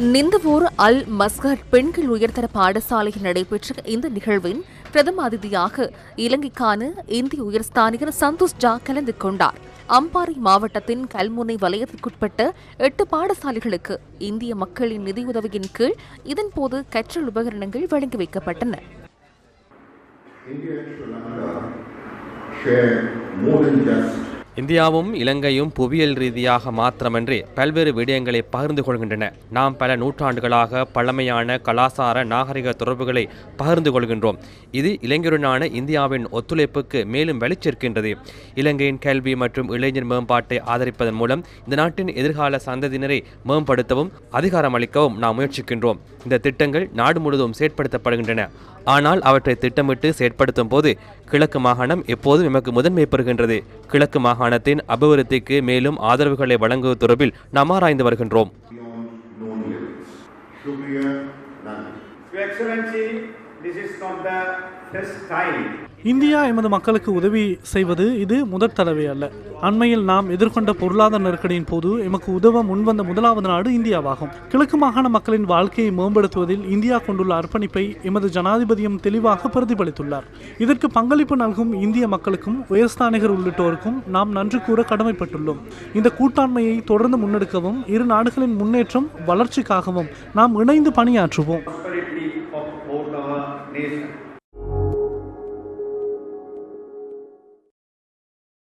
நிந்தவூர் அல் Muscat பெண்கள் உயர்தர பாடசாலையில் நடைபெற்ற இந்த நிகழ்வின் பிரதம அதிதியாக இலங்கைக்கான இந்திய உயர்ஸ்தானிகர் சந்தோஷ் ஜா கலந்து கொண்டார். அம்பாறை மாவட்டத்தின் கல்முனை வலயத்திற்குட்பட்ட எட்டு பாடசாலைகளுக்கு இந்திய மக்களின் நிதியுதவியின் கீழ் இதன்போது கற்றல் உபகரணங்கள் வழங்கி வைக்கப்பட்டன. Share more than just இந்தியாவும் இலங்கையும் புவியியல் ரீதியாக மாத்திரமன்றி பல்வேறு விடயங்களை பகிர்ந்து கொள்கின்றன. நாம் பல நூற்றாண்டுகளாக பழமையான கலாசார நாகரிக தொடர்புகளை பகிர்ந்து கொள்கின்றோம். இது இலங்கையுடனான இந்தியாவின் ஒத்துழைப்புக்கு மேலும் வெளிச்சேர்க்கின்றது இலங்கையின் கல்வி மற்றும் இளைஞர் மேம்பாட்டை ஆதரிப்பதன் மூலம் இந்த நாட்டின் எதிர்கால சந்ததியினரை மேம்படுத்தவும் அதிகாரமளிக்கவும் நாம் முயற்சிக்கின்றோம். இந்த திட்டங்கள் நாடு முழுவதும் செயற்படுத்தப்படுகின்றன. ஆனால் அவற்றை திட்டமிட்டு செயற்படுத்தும் போது கிழக்கு மாகாணம் எப்போதும் எமக்கு முதன்மை பெறுகின்றது கிழக்கு மாகாணத்தின் அபிவிருத்திக்கு மேலும் ஆதரவுகளை வழங்குவது தொடர்பில் நாம் ஆராய்ந்து வருகின்றோம் இந்தியா எமது மக்களுக்கு உதவி செய்வது இது முதற் தடவை அல்ல. அண்மையில் நாம் எதிர்கொண்ட பொருளாதார நெருக்கடியின் போது எமக்கு உதவ முன்வந்த முதலாவது நாடு இந்தியாவாகும். கிழக்கு மாகாண மக்களின் வாழ்க்கையை மேம்படுத்துவதில் இந்தியா கொண்டுள்ள அர்ப்பணிப்பை எமது ஜனாதிபதியும் தெளிவாக பிரதிபலித்துள்ளார். இதற்கு பங்களிப்பு நல்கும் இந்திய மக்களுக்கும் உயர்ஸ்தானிகர் உள்ளிட்டோருக்கும் நாம் நன்றி கூற கடமைப்பட்டுள்ளோம். இந்த கூட்டாண்மையை தொடர்ந்து முன்னெடுக்கவும் இரு நாடுகளின் முன்னேற்றம் வளர்ச்சிக்காகவும் நாம் இணைந்து பணியாற்றுவோம். creation